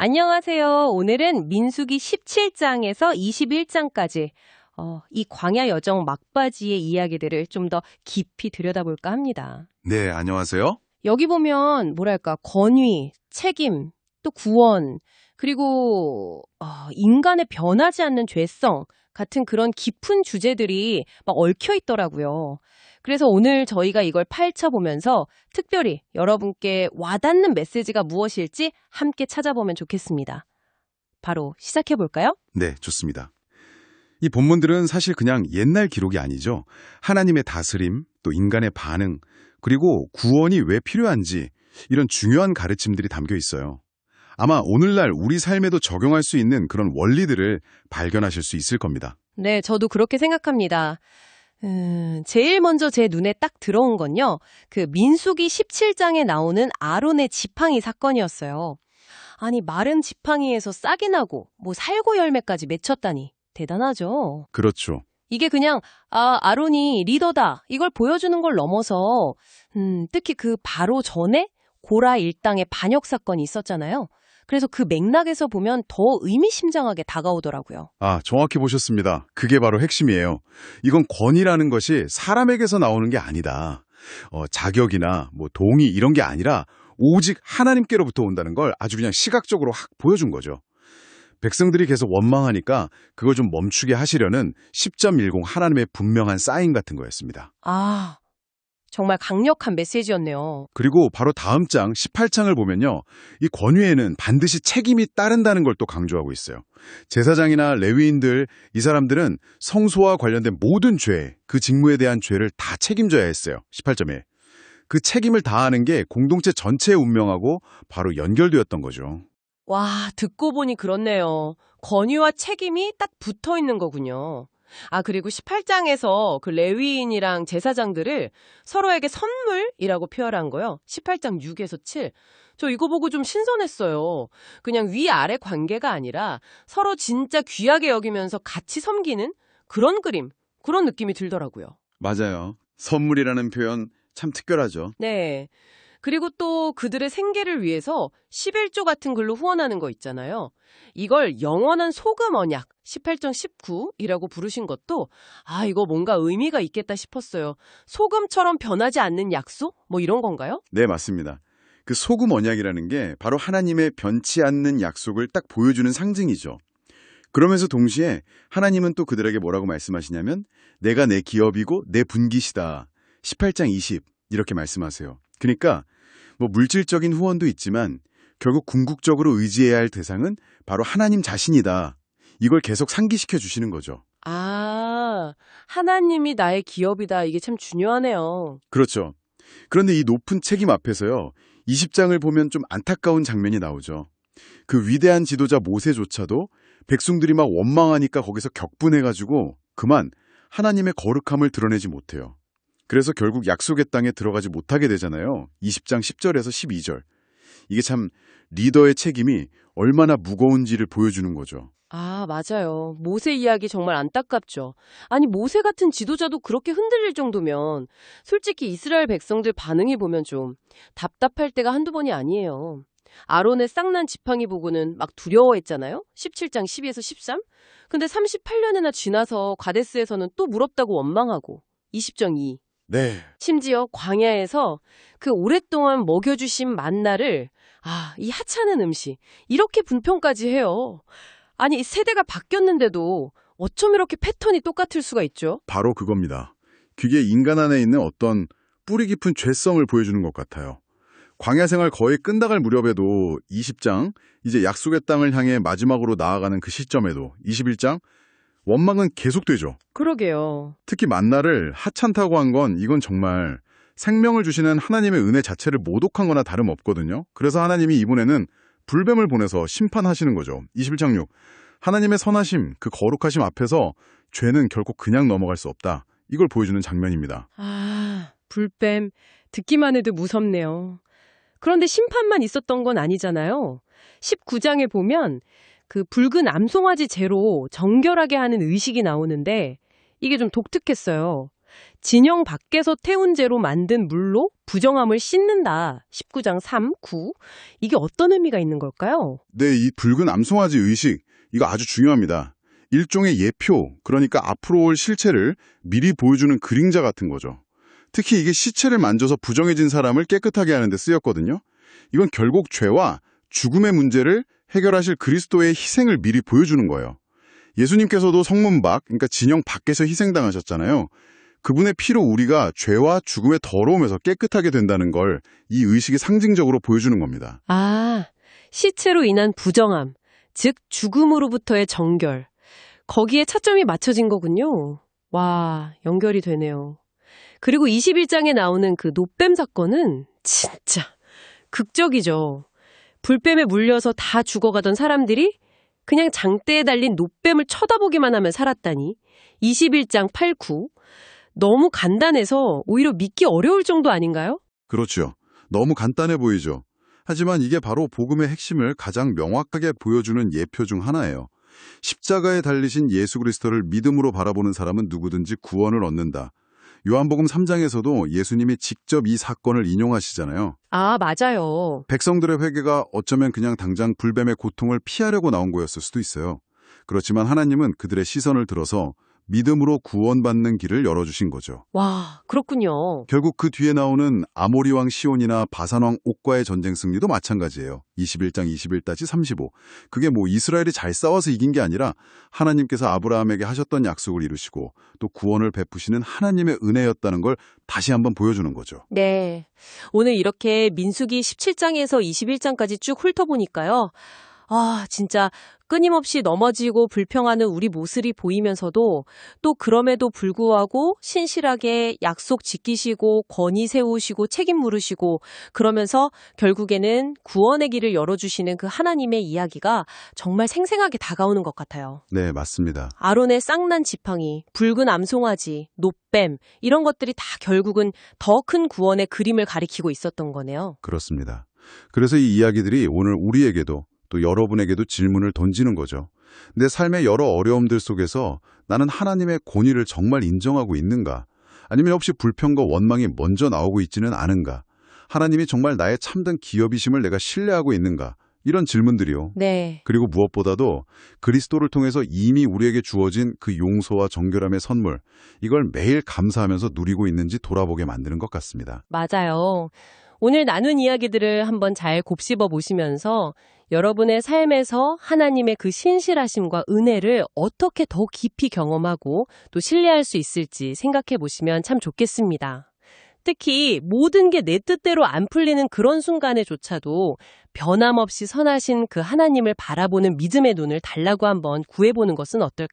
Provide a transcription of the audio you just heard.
안녕하세요. 오늘은 민수기 17장에서 21장까지 어, 이 광야 여정 막바지의 이야기들을 좀 더 깊이 들여다볼까 합니다. 네, 안녕하세요. 여기 보면 뭐랄까 권위, 책임, 또 구원, 그리고 어, 인간의 변하지 않는 죄성 같은 그런 깊은 주제들이 막 얽혀 있더라고요. 그래서 오늘 저희가 이걸 파헤쳐보면서 특별히 여러분께 와닿는 메시지가 무엇일지 함께 찾아보면 좋겠습니다. 바로 시작해볼까요? 네, 좋습니다. 이 본문들은 사실 그냥 옛날 기록이 아니죠. 하나님의 다스림, 또 인간의 반응, 그리고 구원이 왜 필요한지 이런 중요한 가르침들이 담겨 있어요. 아마 오늘날 우리 삶에도 적용할 수 있는 그런 원리들을 발견하실 수 있을 겁니다. 네, 저도 그렇게 생각합니다. 음, 제일 먼저 제 눈에 딱 들어온 건요. 그 민수기 17장에 나오는 아론의 지팡이 사건이었어요. 아니, 마른 지팡이에서 싹이 나고 뭐 살구 열매까지 맺혔다니 대단하죠. 그렇죠. 이게 그냥 아, 아론이 리더다. 이걸 보여주는 걸 넘어서 음, 특히 그 바로 전에 고라 일당의 반역 사건이 있었잖아요. 그래서 그 맥락에서 보면 더 의미심장하게 다가오더라고요. 아, 정확히 보셨습니다. 그게 바로 핵심이에요. 이건 권위라는 것이 사람에게서 나오는 게 아니다. 어, 자격이나 뭐 동의 이런 게 아니라 오직 하나님께로부터 온다는 걸 아주 그냥 시각적으로 확 보여준 거죠. 백성들이 계속 원망하니까 그걸 좀 멈추게 하시려는 10.10 하나님의 분명한 사인 같은 거였습니다. 아, 정말 강력한 메시지였네요. 그리고 바로 다음 장 18장을 보면요. 이 권위에는 반드시 책임이 따른다는 걸 또 강조하고 있어요. 제사장이나 레위인들, 이 사람들은 성소와 관련된 모든 죄, 그 직무에 대한 죄를 다 책임져야 했어요. 18점에. 그 책임을 다하는 게 공동체 전체의 운명하고 바로 연결되었던 거죠. 와, 듣고 보니 그렇네요. 권위와 책임이 딱 붙어 있는 거군요. 아, 그리고 18장에서 그 레위인이랑 제사장들을 서로에게 선물이라고 표현한 거요. 18장 6에서 7. 저 이거 보고 좀 신선했어요. 그냥 위아래 관계가 아니라 서로 진짜 귀하게 여기면서 같이 섬기는 그런 그림, 그런 느낌이 들더라고요. 맞아요. 선물이라는 표현 참 특별하죠. 네. 그리고 또 그들의 생계를 위해서 11조 같은 글로 후원하는 거 있잖아요. 이걸 영원한 소금 언약 18장 19이라고 부르신 것도 아 이거 뭔가 의미가 있겠다 싶었어요. 소금처럼 변하지 않는 약속? 뭐 이런 건가요? 네, 맞습니다. 그 소금 언약이라는 게 바로 하나님의 변치 않는 약속을 딱 보여주는 상징이죠. 그러면서 동시에 하나님은 또 그들에게 뭐라고 말씀하시냐면 내가 내 기업이고 내 분기시다. 18장 20 이렇게 말씀하세요. 그러니까 뭐 물질적인 후원도 있지만 결국 궁극적으로 의지해야 할 대상은 바로 하나님 자신이다. 이걸 계속 상기시켜 주시는 거죠. 아, 하나님이 나의 기업이다. 이게 참 중요하네요. 그렇죠. 그런데 이 높은 책임 앞에서요. 20장을 보면 좀 안타까운 장면이 나오죠. 그 위대한 지도자 모세조차도 백성들이 막 원망하니까 거기서 격분해가지고 그만 하나님의 거룩함을 드러내지 못해요. 그래서 결국 약속의 땅에 들어가지 못하게 되잖아요. 20장 10절에서 12절. 이게 참 리더의 책임이 얼마나 무거운지를 보여주는 거죠. 아, 맞아요. 모세 이야기 정말 안타깝죠. 아니, 모세 같은 지도자도 그렇게 흔들릴 정도면 솔직히 이스라엘 백성들 반응해 보면 좀 답답할 때가 한두 번이 아니에요. 아론의 쌍난 지팡이 보고는 막 두려워했잖아요. 17장 12에서 13. 근데 38년이나 지나서 가데스에서는 또 무럽다고 원망하고 20장 2. 네. 심지어 광야에서 그 오랫동안 먹여주신 만나를 아, 이 하찮은 음식 이렇게 분평까지 해요. 아니 세대가 바뀌었는데도 어쩜 이렇게 패턴이 똑같을 수가 있죠? 바로 그겁니다. 그게 인간 안에 있는 어떤 뿌리 깊은 죄성을 보여주는 것 같아요. 광야 생활 거의 끝나갈 무렵에도 20장, 이제 약속의 땅을 향해 마지막으로 나아가는 그 시점에도 21장, 원망은 계속되죠. 그러게요. 특히 만나를 하찮다고 한 건 이건 정말 생명을 주시는 하나님의 은혜 자체를 모독한 거나 다름없거든요. 그래서 하나님이 이번에는 불뱀을 보내서 심판하시는 거죠. 21장 6. 하나님의 선하심, 그 거룩하심 앞에서 죄는 결코 그냥 넘어갈 수 없다. 이걸 보여주는 장면입니다. 아, 불뱀. 듣기만 해도 무섭네요. 그런데 심판만 있었던 건 아니잖아요. 19장에 보면 그 붉은 암송아지 재로 정결하게 하는 의식이 나오는데 이게 좀 독특했어요. 진영 밖에서 태운 죄로 만든 물로 부정함을 씻는다. 19장 3, 9. 이게 어떤 의미가 있는 걸까요? 네, 이 붉은 암송아지 의식, 이거 아주 중요합니다. 일종의 예표, 그러니까 앞으로 올 실체를 미리 보여주는 그림자 같은 거죠. 특히 이게 시체를 만져서 부정해진 사람을 깨끗하게 하는 데 쓰였거든요. 이건 결국 죄와 죽음의 문제를 해결하실 그리스도의 희생을 미리 보여주는 거예요. 예수님께서도 성문 밖, 그러니까 진영 밖에서 희생당하셨잖아요. 그분의 피로 우리가 죄와 죽음의 더러움에서 깨끗하게 된다는 걸 이 의식이 상징적으로 보여주는 겁니다. 아, 시체로 인한 부정함, 즉 죽음으로부터의 정결. 거기에 차점이 맞춰진 거군요. 와, 연결이 되네요. 그리고 21장에 나오는 그 노뱀 사건은 진짜 극적이죠. 불뱀에 물려서 다 죽어가던 사람들이 그냥 장대에 달린 노뱀을 쳐다보기만 하면 살았다니. 21장 8, 9. 너무 간단해서 오히려 믿기 어려울 정도 아닌가요? 그렇죠. 너무 간단해 보이죠. 하지만 이게 바로 복음의 핵심을 가장 명확하게 보여주는 예표 중 하나예요. 십자가에 달리신 예수 그리스도를 믿음으로 바라보는 사람은 누구든지 구원을 얻는다. 요한복음 3장에서도 예수님이 직접 이 사건을 인용하시잖아요. 아, 맞아요. 백성들의 회개가 어쩌면 그냥 당장 불뱀의 고통을 피하려고 나온 거였을 수도 있어요. 그렇지만 하나님은 그들의 시선을 들어서 믿음으로 구원받는 길을 열어주신 거죠. 와, 그렇군요. 결국 그 뒤에 나오는 아모리 왕 시온이나 바산 왕 옥과의 전쟁 승리도 마찬가지예요. 21장 21-35. 그게 뭐 이스라엘이 잘 싸워서 이긴 게 아니라 하나님께서 아브라함에게 하셨던 약속을 이루시고 또 구원을 베푸시는 하나님의 은혜였다는 걸 다시 한번 보여주는 거죠. 네. 오늘 이렇게 민수기 17장에서 21장까지 쭉 훑어보니까요. 아, 진짜 끊임없이 넘어지고 불평하는 우리 모습이 보이면서도 또 그럼에도 불구하고 신실하게 약속 지키시고 권위 세우시고 책임 물으시고 그러면서 결국에는 구원의 길을 열어주시는 그 하나님의 이야기가 정말 생생하게 다가오는 것 같아요. 네, 맞습니다. 아론의 쌍난 지팡이, 붉은 암송아지, 노뱀 이런 것들이 다 결국은 더 큰 구원의 그림을 가리키고 있었던 거네요. 그렇습니다. 그래서 이 이야기들이 오늘 우리에게도 또 여러분에게도 질문을 던지는 거죠. 내 삶의 여러 어려움들 속에서 나는 하나님의 권위를 정말 인정하고 있는가? 아니면 혹시 불평과 원망이 먼저 나오고 있지는 않은가? 하나님이 정말 나의 참된 기업이심을 내가 신뢰하고 있는가? 이런 질문들이요. 네. 그리고 무엇보다도 그리스도를 통해서 이미 우리에게 주어진 그 용서와 정결함의 선물, 이걸 매일 감사하면서 누리고 있는지 돌아보게 만드는 것 같습니다. 맞아요. 오늘 나눈 이야기들을 한번 잘 곱씹어 보시면서 여러분의 삶에서 하나님의 그 신실하심과 은혜를 어떻게 더 깊이 경험하고 또 신뢰할 수 있을지 생각해 보시면 참 좋겠습니다. 특히 모든 게 내 뜻대로 안 풀리는 그런 순간에조차도 변함없이 선하신 그 하나님을 바라보는 믿음의 눈을 달라고 한번 구해보는 것은 어떨까요?